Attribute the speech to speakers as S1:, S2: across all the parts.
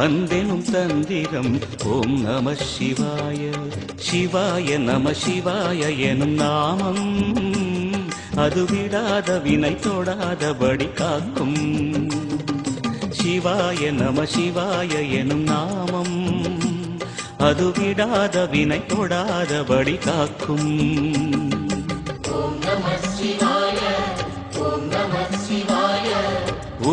S1: அந்தெனும் தந்திரம். ஓம் நம சிவாய சிவாய நம சிவாய எனும் நாமம். அது விடாத வினை தொடாதபடி காக்கும். சிவாய நம சிவாய எனும் நாமம். அது விடாத வினை தொடாதபடி காக்கும். ஓம் நம சிவாய.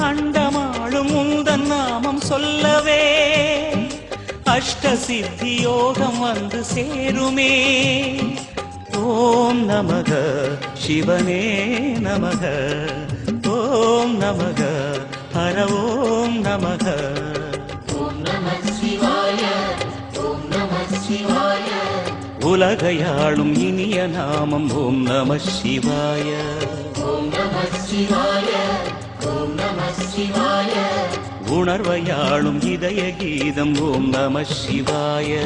S1: அண்டமாளும் உந்தன் நாமம் சொல்லவே. அஷ்ட சித்தி யோகம் வந்து சேருமே. ஓம் நமக சிவனே நமக. ஓம் நமக ஹர ஓம் நமக. உலகையாளும் இனிய நாமம் ஓம் நம சிவாய. உணர்வையாளும் இதய கீதம் ஓம் நம சிவாய.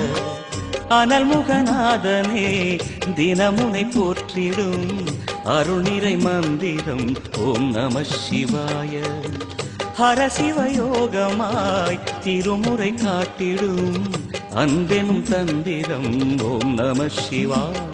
S1: அனல் முகநாதனே தினமுனை போற்றிடும் அருள்நிறை மந்திரம் ஓம் நம சிவாய. ஹரசிவயோகமாய் திருமுறை காட்டிடும் அன்பெனும் தந்திரம் ஓம் நம சிவாய.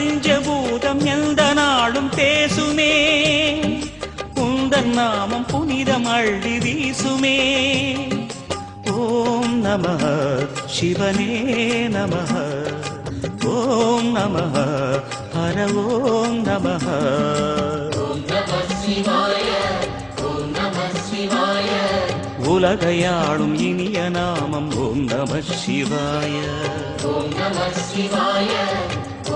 S1: பஞ்சபூதம் எந்த நாளும் பேசுமே. உந்தன் நாமம் புனிதம் அள்ளி வீசுமே. ஓம் நம சிவனே நம. ஓம் நம ஹர ஓம் நம. உலகையாளும் இனிய நாமம் ஓம் நம சிவாய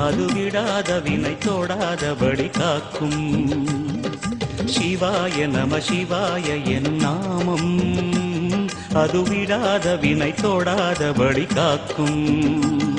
S1: அது விடாத வினை தொடாதபடி காக்கும். சிவாய நம சிவாய என் நாமம். அது விடாத வினை தொடாதபடி காக்கும்.